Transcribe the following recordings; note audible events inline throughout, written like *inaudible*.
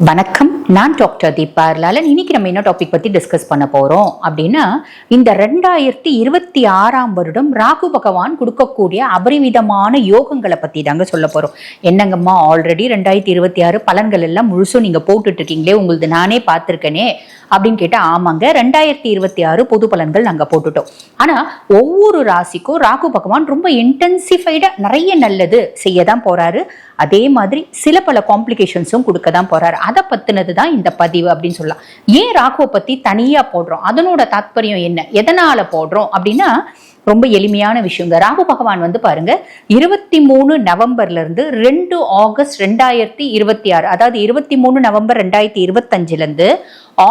வணக்கம். நான் டாக்டர் தீபா லாலன் இன்னைக்கு நம்ம என்ன டாபிக் பற்றி டிஸ்கஸ் பண்ண போறோம் அப்படின்னா இந்த ரெண்டாயிரத்தி இருபத்தி ஆறாம் வருடம் ராகு பகவான் கொடுக்கக்கூடிய அபரிவிதமான யோகங்களை பற்றி தாங்க சொல்ல போறோம். என்னங்கம்மா ஆல்ரெடி ரெண்டாயிரத்தி இருபத்தி ஆறு பலன்கள் எல்லாம் முழுசும் நீங்க போட்டுட்டு இருக்கீங்களே உங்களுது நானே பார்த்துருக்கேனே அப்படின்னு கேட்டால் ஆமாங்க ரெண்டாயிரத்தி இருபத்தி ஆறு பொது பலன்கள் நாங்கள் போட்டுட்டோம். ஆனா ஒவ்வொரு ராசிக்கும் ராகு பகவான் ரொம்ப இன்டென்சிஃபைடா நிறைய நல்லது செய்ய தான் போறாரு. அதே மாதிரி சில பல காம்ப்ளிகேஷன்ஸும் கொடுக்க தான் போறாரு. அதை பத்தினது தான் இந்த பதிவு அப்படின்னு சொல்லலாம். ஏன் ராகுவை பத்தி தனியா போடுறோம்? அதனோட தாத்பரியம் என்ன? எதனால போடுறோம்? அப்படின்னா ரொம்ப எளிமையான விஷயங்க. ராகு பகவான் வந்து பாருங்க இருபத்தி மூணு நவம்பர்ல இருந்து ரெண்டு ஆகஸ்ட் ரெண்டாயிரத்தி இருபத்தி ஆறு அதாவது இருபத்தி மூணு நவம்பர் ரெண்டாயிரத்தி இருபத்தஞ்சுல இருந்து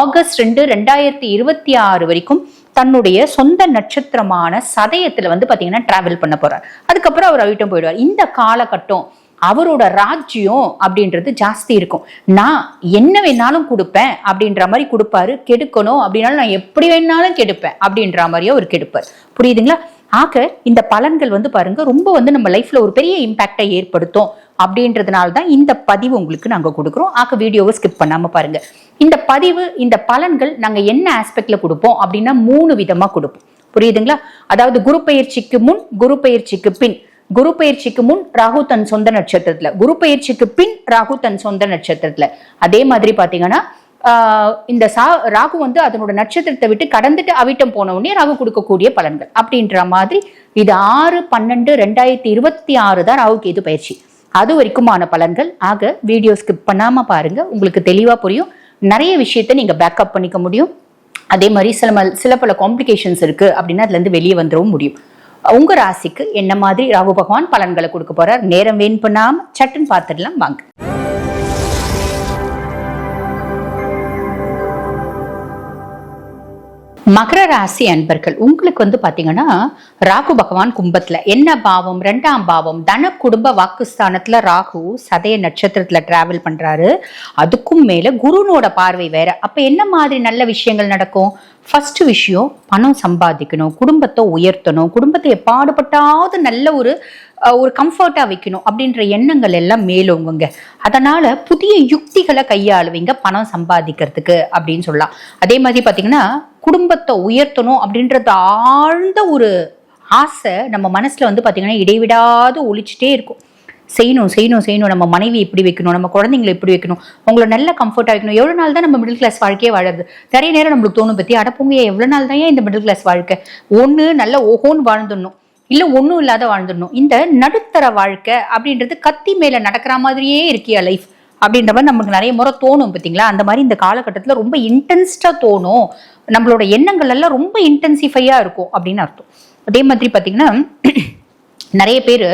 ஆகஸ்ட் ரெண்டு ரெண்டாயிரத்தி இருபத்தி ஆறு வரைக்கும் தன்னுடைய சொந்த நட்சத்திரமான சதயத்துல வந்து பாத்தீங்கன்னா டிராவல் பண்ண போறார். அதுக்கப்புறம் அவர் அவிட்டம் போயிடுவார். இந்த காலகட்டம் அவரோட ராஜ்யம் அப்படின்றது ஜாஸ்தி இருக்கும். நான் என்ன வேணாலும் கொடுப்பேன் அப்படின்ற மாதிரி கொடுப்பாரு. கெடுக்கணும் அப்படின்னாலும் நான் எப்படி வேணாலும் கெடுப்பேன் அப்படின்ற மாதிரியே அவர் கெடுப்பார். புரியுதுங்களா? ஆக இந்த பலன்கள் வந்து பாருங்க ரொம்ப வந்து நம்ம லைஃப்ல ஒரு பெரிய இம்பாக்டை ஏற்படுத்தும் அப்படின்றதுனால தான் இந்த பதிவு உங்களுக்கு நாங்கள் கொடுக்குறோம். ஆக வீடியோவை ஸ்கிப் பண்ணாமல் பாருங்க. இந்த பதிவு இந்த பலன்கள் நாங்கள் என்ன ஆஸ்பெக்ட்ல கொடுப்போம் அப்படின்னா மூணு விதமாக கொடுப்போம். புரியுதுங்களா? அதாவது குரு பயிற்சிக்கு முன் குரு பயிற்சிக்கு பின். குரு பயிற்சிக்கு முன் ராகு தன் சொந்த நட்சத்திரத்துல குரு பயிற்சிக்கு பின் ராகு தன் சொந்த நட்சத்திரத்துல. அதே மாதிரி பாத்தீங்கன்னா இந்த சா ராகு வந்து அதனோட நட்சத்திரத்தை விட்டு கடந்துட்டு அவிட்டம் போன உடனே ராகு கொடுக்கக்கூடிய பலன்கள் அப்படின்ற மாதிரி இது ஆறு பன்னெண்டு ரெண்டாயிரத்தி இருபத்தி ஆறு தான் ராகு கேது பயிற்சி. அது வரைக்குமான பலன்கள். ஆக வீடியோ ஸ்கிப் பண்ணாம பாருங்க. உங்களுக்கு தெளிவா புரியும். நிறைய விஷயத்த நீங்க பேக்கப் பண்ணிக்க முடியும். அதே மாதிரி சில சில பல காம்ப்ளிகேஷன்ஸ் இருக்கு அப்படின்னா அதுல இருந்து வெளியே வந்துடவும் முடியும். உங்க ராசிக்கு என்ன மாதிரி ராகு பகவான் பலன்களை கொடுக்க போறார்? நேரம் வேன் பண்ணாம சட்டுன்னு பார்த்துடலாம். வாங்க. மகர ராசி அன்பர்கள் உங்களுக்கு வந்து பாத்தீங்கன்னா ராகு பகவான் கும்பத்துல என்ன பாவம்? ரெண்டாம் பாவம் தன குடும்ப வாக்குஸ்தானத்துல ராகு சதய நட்சத்திரத்துல டிராவல் பண்றாரு. அதுக்கும் மேல குருனோட பார்வை வேற. அப்ப என்ன மாதிரி நல்ல விஷயங்கள் நடக்கும்? ஃபர்ஸ்ட் விஷயம் பணம் சம்பாதிக்கணும் குடும்பத்தை உயர்த்தணும் குடும்பத்தை பாடுபட்டாவது நல்ல ஒரு ஒரு கம்ஃபர்ட்டாக வைக்கணும் அப்படின்ற எண்ணங்கள் எல்லாம் மேலோங்குங்க அதனால புதிய யுக்திகளை கையாளுவீங்க பணம் சம்பாதிக்கிறதுக்கு அப்படின்னு சொல்லலாம். அதே மாதிரி பார்த்தீங்கன்னா குடும்பத்தை உயர்த்தணும் அப்படின்றது ஆழ்ந்த ஒரு ஆசை நம்ம மனசில் வந்து பார்த்திங்கன்னா இடைவிடாது ஒழிச்சிட்டே இருக்கும். செய்யணும் செய்யணும் செய்யணும். நம்ம மனைவி இப்படி வைக்கணும்? நம்ம குழந்தைங்களை இப்படி வைக்கணும்? உங்களை நல்ல கம்ஃபர்ட்டாக வைக்கணும். எவ்வளோ நாள் தான் நம்ம மிடில் கிளாஸ் வாழ்க்கையே வாழறது? நிறைய நேரம் நம்மளுக்கு தோணும் பற்றி அடப்போங்க எவ்வளோ நாள் தான் ஏன் இந்த மிடில் கிளாஸ் வாழ்க்கை? ஒன்று நல்ல ஓஹோன்னு வாழ்ந்துடணும். இல்லை ஒன்றும் இல்லாத வாழ்ந்துடணும். இந்த நடுத்தர வாழ்க்கை அப்படின்றது கத்தி மேலே நடக்கிற மாதிரியே இருக்கியா லைஃப் அப்படின்ற மாதிரி நமக்கு நிறைய முறை தோணும் பார்த்தீங்களா? அந்த மாதிரி இந்த காலகட்டத்தில் ரொம்ப இன்டென்ஸ்டாக தோணும். நம்மளோட எண்ணங்கள் எல்லாம் ரொம்ப இன்டென்சிஃபையாக இருக்கும் அப்படின்னு அர்த்தம். அதே மாதிரி பார்த்தீங்கன்னா *clears throat* நிறைய பேர்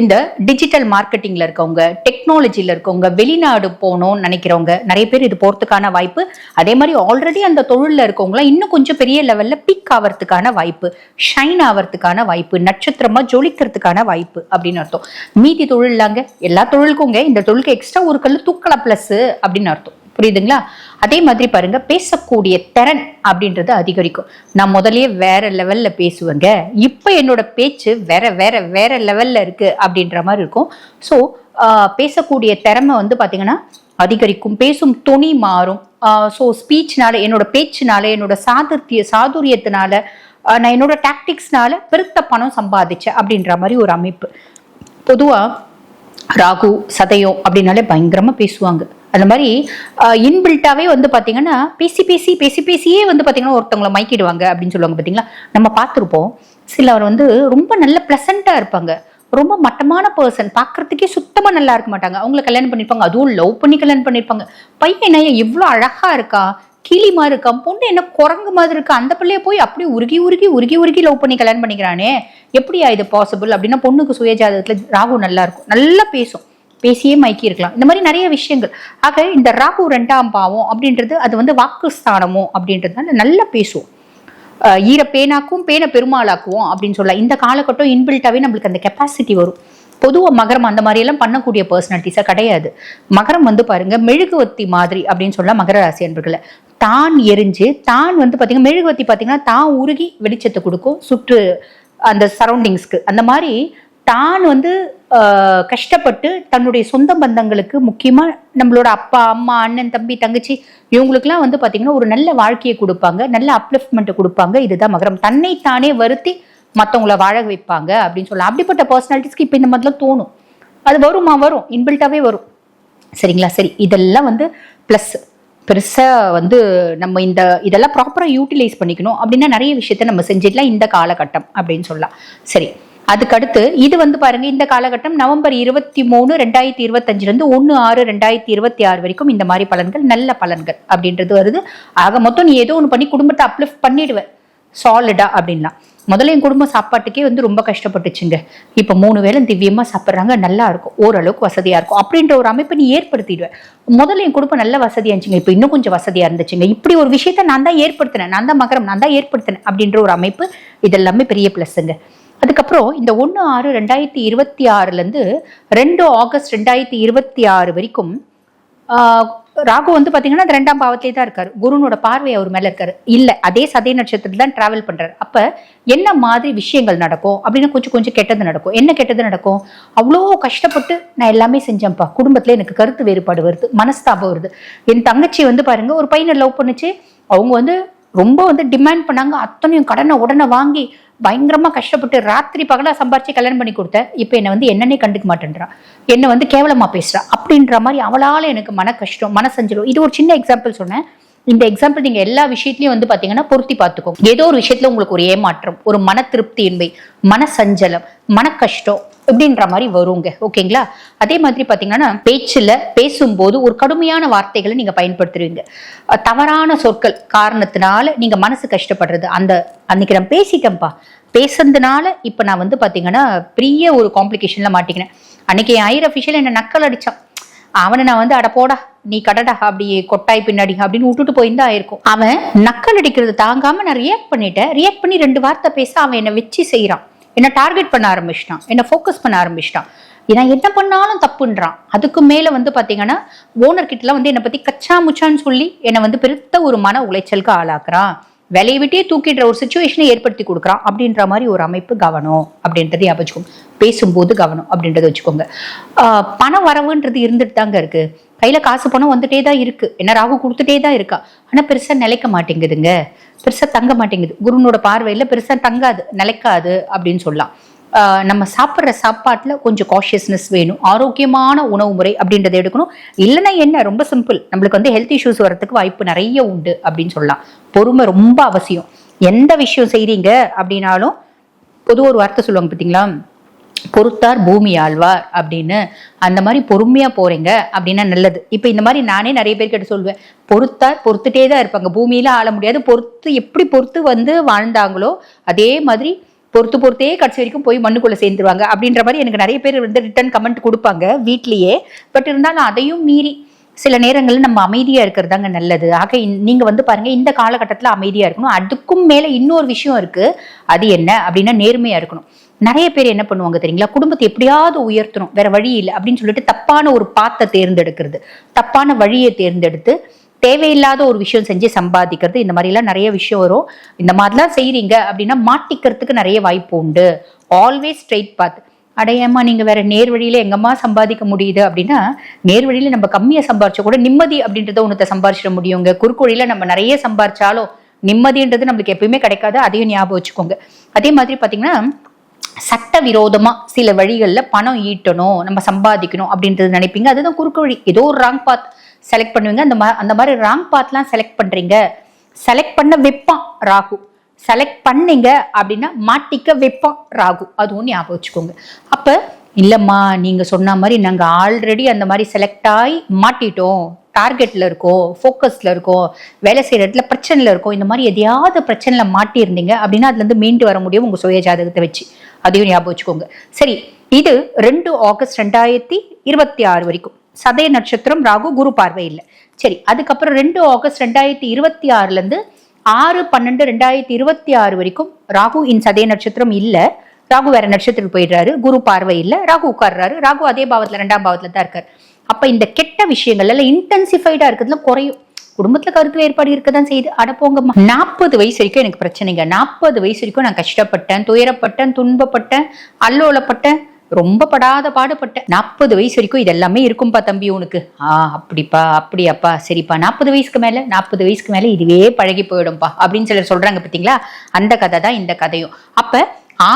இந்த டிஜிட்டல் மார்க்கெட்டிங்ல இருக்கவங்க டெக்னாலஜியில் இருக்கவங்க வெளிநாடு போகணும்னு நினைக்கிறவங்க நிறைய பேர் இது போகிறதுக்கான வாய்ப்பு. அதே மாதிரி ஆல்ரெடி அந்த தொழிலில் இருக்கவங்களாம் இன்னும் கொஞ்சம் பெரிய லெவலில் பிக் ஆகிறதுக்கான வாய்ப்பு ஷைன் ஆகிறதுக்கான வாய்ப்பு நட்சத்திரமாக ஜொலிக்கிறதுக்கான வாய்ப்பு அப்படின்னு அர்த்தம். மீதி தொழில்லாங்க எல்லா தொழிலுக்குங்க இந்த தொழிலுக்கு எக்ஸ்ட்ரா ஒரு கல் தூக்கல ப்ளஸ் அப்படின்னு அர்த்தம். புரியுதுங்களா? அதே மாதிரி பாருங்க பேசக்கூடிய திறன் அப்படின்றது அதிகரிக்கும். நான் முதல்லயே வேற லெவல்ல பேசுவேங்க. இப்போ என்னோட பேச்சு வேற வேற வேற லெவல்ல இருக்கு அப்படின்ற மாதிரி இருக்கும். ஸோ பேசக்கூடிய திறமை வந்து பாத்தீங்கன்னா அதிகரிக்கும். பேசும் துணி மாறும். ஸோ ஸ்பீச்னால என்னோட பேச்சுனால என்னோட சாதுர்த்திய சாதுரியத்தினால நான் என்னோட டாக்டிக்ஸ்னால பெருத்த பணம் சம்பாதிச்சேன் அப்படின்ற மாதிரி ஒரு அமைப்பு. பொதுவா ராகு சதயம் அப்படின்னாலே பயங்கரமா பேசுவாங்க. அந்த மாதிரி இன்பில்ட்டாவே வந்து பார்த்தீங்கன்னா பேசி பேசி பேசி பேசியே வந்து பார்த்தீங்கன்னா ஒருத்தவங்கள மைக்கிடுவாங்க அப்படின்னு சொல்லுவாங்க பார்த்தீங்களா நம்ம பார்த்துருப்போம். சிலவர் வந்து ரொம்ப நல்ல ப்ளசண்ட்டாக இருப்பாங்க. ரொம்ப மட்டமான பர்சன் பார்க்கறதுக்கே சுத்தமாக நல்லா இருக்க மாட்டாங்க. அவங்கள கல்யாணம் பண்ணியிருப்பாங்க அதுவும் லவ் பண்ணி கல்யாணம் பண்ணிருப்பாங்க. பையன் என்ன இவ்வளோ அழகாக இருக்கா? கிளி மாதிரி இருக்கா பொண்ணு என்ன குரங்கு மாதிரி இருக்கா? அந்த பிள்ளைய போய் அப்படி உருகி உருகி உருகி உருகி லவ் பண்ணி கல்யாணம் பண்ணிக்கிறானே. எப்படியா இது பாசிபிள் அப்படின்னா பொண்ணுக்கு சுயஜாதகத்தில் ராகு நல்லா இருக்கும். நல்லா பேசும். பேசியே மயக்கி இருக்கலாம் இந்த மாதிரி நிறைய விஷயங்கள். ஆக இந்த ராகு ரெண்டாம் பாவம் அப்படின்றது அது வந்து வாக்குஸ்தானமோ அப்படின்றதுனால நல்லா பேசுவோம். ஈர பேனாக்கும் பேனை பெருமாளாக்குவோம் அப்படின்னு சொல்லலாம். இந்த காலகட்டம் இன்பில்ட்டாவே நம்மளுக்கு அந்த கெப்பாசிட்டி வரும். பொதுவாக மகரம் அந்த மாதிரி எல்லாம் பண்ணக்கூடிய பர்சனாலிட்டிஸாக கிடையாது. மகரம் வந்து பாருங்க மெழுகுவத்தி மாதிரி அப்படின்னு சொல்ல மகர ராசி அன்பர்களை. தான் எரிஞ்சு தான் வந்து பார்த்தீங்கன்னா மெழுகுவத்தி பார்த்தீங்கன்னா தான் உருகி வெளிச்சத்தை கொடுக்கும் சுற்று அந்த சரௌண்டிங்ஸ்க்கு அந்த மாதிரி தான் வந்து கஷ்டப்பட்டு தன்னுடைய சொந்த பந்தங்களுக்கு முக்கியமாக நம்மளோட அப்பா அம்மா அண்ணன் தம்பி தங்கச்சி இவங்களுக்குலாம் வந்து பார்த்தீங்கன்னா ஒரு நல்ல வாழ்க்கையை கொடுப்பாங்க. நல்ல அப்லிஃப்ட்மெண்ட்டை கொடுப்பாங்க. இதுதான் மகரம். தன்னைத்தானே வருத்தி மற்றவங்கள வாழ வைப்பாங்க அப்படின்னு சொல்லலாம். அப்படிப்பட்ட பர்சனாலிட்டிஸ்க்கு இப்போ இந்த மாதிரிலாம் தோணும். அது வருமா? வரும். இன்பில்ட்டாகவே வரும். சரிங்களா? சரி. இதெல்லாம் வந்து ப்ளஸ் பெருசாக வந்து நம்ம இந்த இதெல்லாம் ப்ராப்பராக யூட்டிலைஸ் பண்ணிக்கணும். அப்படின்னா நிறைய விஷயத்த நம்ம செஞ்சிடலாம் இந்த காலகட்டம் அப்படின்னு சொல்லலாம். சரி. அதுக்கடுத்து இது வந்து பாருங்க இந்த காலகட்டம் நவம்பர் இருபத்தி மூணு ரெண்டாயிரத்தி இருபத்தஞ்சிலேருந்து ஒன்று ஆறு ரெண்டாயிரத்தி இருபத்தி ஆறு வரைக்கும் இந்த மாதிரி பலன்கள் நல்ல பலன்கள் அப்படின்றது வருது. ஆக மொத்தம் நீ ஏதோ ஒன்று பண்ணி குடும்பத்தை அப்லிஃப்ட் பண்ணிடுவேன் சாலிடா அப்படின்லாம். முதல்ல என் குடும்பம் சாப்பாட்டுக்கே வந்து ரொம்ப கஷ்டப்பட்டுச்சுங்க. இப்போ மூணு வேலை திவ்யமா சாப்பிட்றாங்க நல்லா இருக்கும். ஓரளவுக்கு வசதியா இருக்கும். அப்படின்ற ஒரு அமைப்பை நீ ஏற்படுத்திடுவேன் முதல்ல என் குடும்பம் நல்ல வசதியா இருந்துச்சுங்க. இப்போ இன்னும் கொஞ்சம் வசதியா இருந்துச்சுங்க. இப்படி ஒரு விஷயத்த நான் தான் ஏற்படுத்தினேன். நான் தான் மகரம் நான் தான் ஏற்படுத்தினேன் அப்படின்ற ஒரு அமைப்பு இதெல்லாமே பெரிய ப்ளஸ்ஸுங்க அதுக்கப்புறம் இந்த ஒன்று ஆறு ரெண்டாயிரத்தி இருபத்தி ஆறுலேருந்து ரெண்டு ஆகஸ்ட் ரெண்டாயிரத்தி இருபத்தி ஆறு வரைக்கும் ராகு வந்து பார்த்தீங்கன்னா அந்த ரெண்டாம் பாவத்திலே தான் இருக்கார். குருனோட பார்வை அவர் மேலே இருக்கார். இல்லை அதே சதய நட்சத்திரத்தில் தான் ட்ராவல் பண்ணுறாரு அப்போ என்ன மாதிரி விஷயங்கள் நடக்கும் அப்படின்னு கொஞ்சம் கொஞ்சம் கெட்டது நடக்கும். என்ன கெட்டது நடக்கும்? அவ்வளோ கஷ்டப்பட்டு நான் எல்லாமே செஞ்சேன்ப்பா. குடும்பத்தில் எனக்கு கருத்து வேறுபாடு வருது. மனஸ்தாபம் வருது. என் தங்கச்சி வந்து பாருங்கள் ஒரு பையனை லவ் பண்ணுச்சு. அவங்க வந்து ரொம்ப வந்து டிமாண்ட் பண்ணாங்க. அத்தனையும் கடனை உடனே வாங்கி பயங்கரமாக கஷ்டப்பட்டு ராத்திரி பகலாக சம்பாரிச்சு கல்யாணம் பண்ணி கொடுத்தேன் இப்போ என்னை வந்து என்னன்னே கண்டுக்க மாட்டேன்றா என்னை வந்து கேவலமாக பேசுறா. அப்படின்ற மாதிரி அவளால் எனக்கு மன கஷ்டம் மன சஞ்சலம். இது ஒரு சின்ன எக்ஸாம்பிள் சொன்னேன். இந்த எக்ஸாம்பிள் நீங்க எல்லா விஷயத்திலையும் வந்து பாத்தீங்கன்னா பொருத்தி பார்த்துக்கோங்க ஏதோ ஒரு விஷயத்துல உங்களுக்கு ஒரு ஏமாற்றம் ஒரு மன திருப்தியின்மை மன சஞ்சலம் மன கஷ்டம் இப்படின்ற மாதிரி வருங்க. ஓகேங்களா? அதே மாதிரி பாத்தீங்கன்னா பேச்சுல பேசும்போது ஒரு கடுமையான வார்த்தைகளை நீங்க பயன்படுத்துறீங்க தவறான சொற்கள் காரணத்தினால நீங்க மனசு கஷ்டப்படுறது. அந்த அன்னைக்கு நான் பேசிட்டேன்ப்பா. பேசுனதுனால இப்ப நான் வந்து பாத்தீங்கன்னா பெரிய ஒரு காம்ப்ளிகேஷன்ல மாட்டிக்கினேன் அன்னைக்கு என் ஐயர் அஃபிஷியல் என்ன நக்கல் அடிச்சான். அவனை நான் வந்து அட போடா நீ கடடா அப்படி கொட்டாய் பின்னாடி அப்படின்னு விட்டுட்டு போயிருந்தா ஆயிருக்கும் அவன் நக்கல் அடிக்கிறது தாங்காம நான் ரியாக்ட் பண்ணிட்டேன். ரியாக்ட் பண்ணி ரெண்டு வார்த்தை பேச அவன் என்னை வச்சு செய்யறான் என்னை டார்கெட் பண்ண ஆரம்பிச்சிட்டான். என்னை ஃபோக்கஸ் பண்ண ஆரம்பிச்சிட்டான். நான் என்ன பண்ணாலும் தப்புன்றான். அதுக்கு மேலே வந்து பார்த்தீங்கன்னா ஓனர் கிட்டலாம் வந்து என்னை பற்றி கச்சா முச்சான்னு சொல்லி என்னை வந்து பெருத்த ஒரு மன உளைச்சலுக்கு ஆளாக்குறான் விலையை விட்டே தூக்கிடுற ஒரு சுச்சுவேஷனை ஏற்படுத்தி கொடுக்குறான். அப்படின்ற மாதிரி ஒரு அமைப்பு கவனம் அப்படின்றத ஞாபகம் பேசும்போது கவனம் அப்படின்றத வச்சுக்கோங்க. ஆஹ் பண வரவுன்றது இருந்துட்டு தாங்க இருக்கு. கையில காசு பணம் வந்துட்டே தான் இருக்கு. என்ன ராகு கொடுத்துட்டே தான் இருக்கா? ஆனா பெருசா நிலைக்க மாட்டேங்குதுங்க. பெருசா தங்க மாட்டேங்குது. குருனோட பார்வையில பெருசா தங்காது நிலைக்காது அப்படின்னு சொல்லலாம். நம்ம சாப்பிட்ற சாப்பாட்டில் கொஞ்சம் காஷியஸ்னஸ் வேணும். ஆரோக்கியமான உணவு முறை அப்படின்றத எடுக்கணும். இல்லைன்னா என்ன? ரொம்ப சிம்பிள் நம்மளுக்கு வந்து ஹெல்த் இஷ்யூஸ் வரத்துக்கு வாய்ப்பு நிறைய உண்டு அப்படின்னு சொல்லலாம். பொறுமை ரொம்ப அவசியம். எந்த விஷயம் செய்கிறீங்க அப்படின்னாலும் பொது ஒரு வார்த்தை சொல்லுவாங்க பார்த்தீங்களா பொறுத்தார் பூமி ஆழ்வார் அப்படின்னு. அந்த மாதிரி பொறுமையாக போகிறீங்க அப்படின்னா நல்லது. இப்போ இந்த மாதிரி நானே நிறைய பேர் கிட்ட சொல்லுவேன் பொறுத்தார் பொறுத்துட்டே தான் இருப்பாங்க. பூமியில ஆள முடியாது. பொறுத்து எப்படி பொறுத்து வந்து வாழ்ந்தாங்களோ அதே மாதிரி பொறுத்து பொறுத்தே கடைசி வரைக்கும் போய் மண்ணுக்குள்ளே சேர்ந்துருவாங்க. அப்படின்ற மாதிரி எனக்கு நிறைய பேர் வந்து ரிட்டர்ன் கமெண்ட் கொடுப்பாங்க வீட்லேயே. பட் இருந்தாலும் அதையும் மீறி சில நேரங்களில் நம்ம அமைதியாக இருக்கிறது தாங்க நல்லது. ஆக நீங்கள் வந்து பாருங்கள் இந்த காலகட்டத்தில் அமைதியாக இருக்கணும். அதுக்கும் மேலே இன்னொரு விஷயம் இருக்குது அது என்ன? அப்படின்னா நேர்மையாக இருக்கணும். நிறைய பேர் என்ன பண்ணுவாங்க தெரியுங்களா? குடும்பத்தை எப்படியாவது உயர்த்தணும். வேற வழி இல்லை. அப்படின்னு சொல்லிட்டு தப்பான ஒரு பாத்தை தேர்ந்தெடுக்கிறது. தப்பான வழியை தேர்ந்தெடுத்து தேவையில்லாத ஒரு விஷயம் செஞ்சு சம்பாதிக்கிறது. இந்த மாதிரிலாம் நிறைய விஷயம் வரும். இந்த மாதிரிலாம் செய்கிறீங்க அப்படின்னா மாட்டிக்கிறதுக்கு நிறைய வாய்ப்பு உண்டு. ஆல்வேஸ் ஸ்ட்ரைட் பாத் அடையம்மா நீங்கள் வேற நேர் வழியில் எங்கம்மா சம்பாதிக்க முடியுது அப்படின்னா நேர் வழியில் நம்ம கம்மியாக சம்பாரிச்சா கூட நிம்மதி அப்படின்றத ஒன்றத்தை சம்பாரிச்சிட முடியுங்க. குறுக்கு நம்ம நிறைய சம்பாரிச்சாலும் நிம்மதின்றது நம்மளுக்கு எப்பயுமே கிடைக்காது. அதையும் ஞாபகம் வச்சுக்கோங்க. அதே மாதிரி பார்த்தீங்கன்னா சட்ட விரோதமாக சில வழிகளில் பணம் ஈட்டணும் நம்ம சம்பாதிக்கணும் அப்படின்றது நினைப்பீங்க. அதுதான் குறுக்கு வழி ஏதோ ஒரு ராங் பாத் செலக்ட் பண்ணுவீங்க. அந்த மா- அந்த மாதிரி ராங் பாத்லாம் செலக்ட் பண்றீங்க. செலக்ட் பண்ண வைப்பான் ராகு. செலக்ட் பண்ணீங்க அப்படின்னா மாட்டிக்க வைப்பான் ராகு. அதுவும் ஞாபகம் வச்சுக்கோங்க. அப்ப இல்லம்மா நீங்க சொன்ன மாதிரி நாங்க ஆல்ரெடி அந்த மாதிரி செலக்ட் ஆகி மாட்டிட்டோம். டார்கெட்ல இருக்கோம் ஃபோக்கஸ்ல இருக்கோம் வேலை செய்யற இடத்துல பிரச்சனையில இருக்கோம். இந்த மாதிரி எதையாவது பிரச்சனையில் மாட்டியிருந்தீங்க அப்படின்னா அதுல இருந்து மீண்டு வர முடியும் உங்க சுய ஜாதகத்தை வச்சு. அதையும் ஞாபகம் வச்சுக்கோங்க. சரி இது ரெண்டு ஆகஸ்ட் ரெண்டாயிரத்தி இருபத்தி ஆறு வரைக்கும். சதய நட்சத்திரம் ராகு குரு பார்வை இல்லை. சரி அதுக்கப்புறம் ரெண்டு ஆகஸ்ட் ரெண்டாயிரத்தி இருபத்தி ஆறுலேருந்து ஆறு பன்னெண்டு ரெண்டாயிரத்தி இருபத்தி ஆறு வரைக்கும் ராகு இன் சதய நட்சத்திரம் இல்லை. ராகு வேற நட்சத்திரம் போயிடுறாரு குரு பார்வை இல்லை ராகு உட்கார்றாரு ராகு அதே பாவத்தில் ரெண்டாம் பாவத்தில் தான் இருக்கார். அப்போ இந்த கெட்ட விஷயங்கள் எல்லாம் இன்டென்சிஃபைடாக இருக்கிறதுல குறையும். குடும்பத்தில் கருத்து வேறுபாடு இருக்கதான் செய்யுது. அட போங்கம்மா. நாற்பது வயசு வரைக்கும் எனக்கு பிரச்சனைங்க. நாற்பது வயசு வரைக்கும் நான் கஷ்டப்பட்டேன் துயரப்பட்டேன் துன்பப்பட்டேன் அல்லோலப்பட்டேன். ரொம்ப படாத பாடுபட்டேன் நாற்பது வயசு வரைக்கும் இதெல்லாமே இருக்கும்ப்பா இருக்கும்பா தம்பி உனக்கு. ஆ அப்படிப்பா அப்படியாப்பா. சரிப்பா நாற்பது வயசுக்கு மேல நாற்பது வயசுக்கு மேல இதுவே பழகி போயிடும்பா. அப்படின்னு சிலர் சொல்றாங்க பார்த்தீங்களா அந்த கதை தான் இந்த கதையும். அப்ப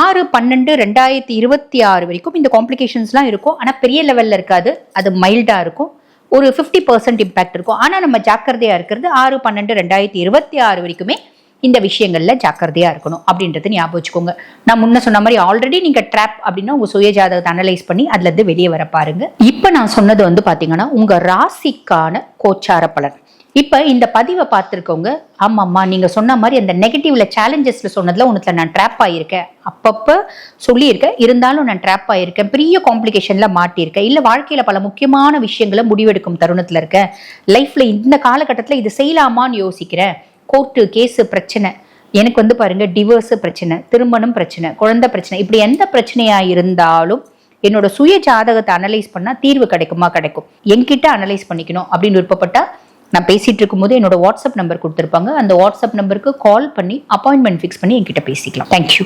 ஆறு பன்னெண்டு ரெண்டாயிரத்தி இருபத்தி ஆறு வரைக்கும் இந்த காம்ப்ளிகேஷன்ஸ்லாம் இருக்கும். ஆனால் பெரிய லெவலில் இருக்காது. அது மைல்டாக இருக்கும். ஒரு ஃபிஃப்டி பர்சன்ட் இம்பேக்ட் இருக்கும். ஆனால் நம்ம ஜாக்கிரதையாக இருக்கிறது ஆறு பன்னெண்டு ரெண்டாயிரத்தி இருபத்தி ஆறு வரைக்குமே இந்த விஷயங்களில் ஜாக்கிரதையாக இருக்கணும் அப்படின்றத ஞாபகம் வச்சுக்கோங்க. நான் முன்ன சொன்ன மாதிரி ஆல்ரெடி நீங்கள் ட்ராப் அப்படின்னா உங்கள் சுய ஜாதகத்தை அனலைஸ் பண்ணி அதுலேருந்து வெளியே வர பாருங்க. இப்போ நான் சொன்னது வந்து பார்த்தீங்கன்னா உங்கள் ராசிக்கான கோச்சார பலன். இப்போ இந்த பதிவை பார்த்துருக்கவங்க ஆமாம்மா நீங்கள் சொன்ன மாதிரி அந்த நெகட்டிவ்ல சேலஞ்சஸில் சொன்னதில் உனத்துல நான் ட்ராப் ஆகியிருக்கேன் அப்பப்போ சொல்லியிருக்கேன். இருந்தாலும் நான் ட்ராப் ஆகியிருக்கேன் பெரிய காம்ப்ளிகேஷனில் மாட்டியிருக்கேன். இல்லை வாழ்க்கையில் பல முக்கியமான விஷயங்களை முடிவெடுக்கும் தருணத்தில் இருக்கேன். லைஃப்பில் இந்த காலகட்டத்தில் இது செய்யலாமான்னு யோசிக்கிறேன். கோர்ட்டு கேஸு பிரச்சனை. எனக்கு வந்து பாருங்க டிவோர்ஸு பிரச்சனை திருமணம் பிரச்சனை குழந்தை பிரச்சனை இப்படி எந்த பிரச்சனையா இருந்தாலும் என்னோட சுய ஜாதகத்தை அனலைஸ் பண்ணா தீர்வு கிடைக்குமா? கிடைக்கும். என்கிட்ட அனலைஸ் பண்ணிக்கணும் அப்படின்னு விருப்பப்பட்டா நான் பேசிட்டு இருக்கும்போது என்னோட வாட்ஸ்அப் நம்பர் கொடுத்துருப்பாங்க. அந்த வாட்ஸ்அப் நம்பருக்கு கால் பண்ணி அப்பாயின்மெண்ட் ஃபிக்ஸ் பண்ணி என்கிட்ட பேசிக்கலாம். தேங்க்யூ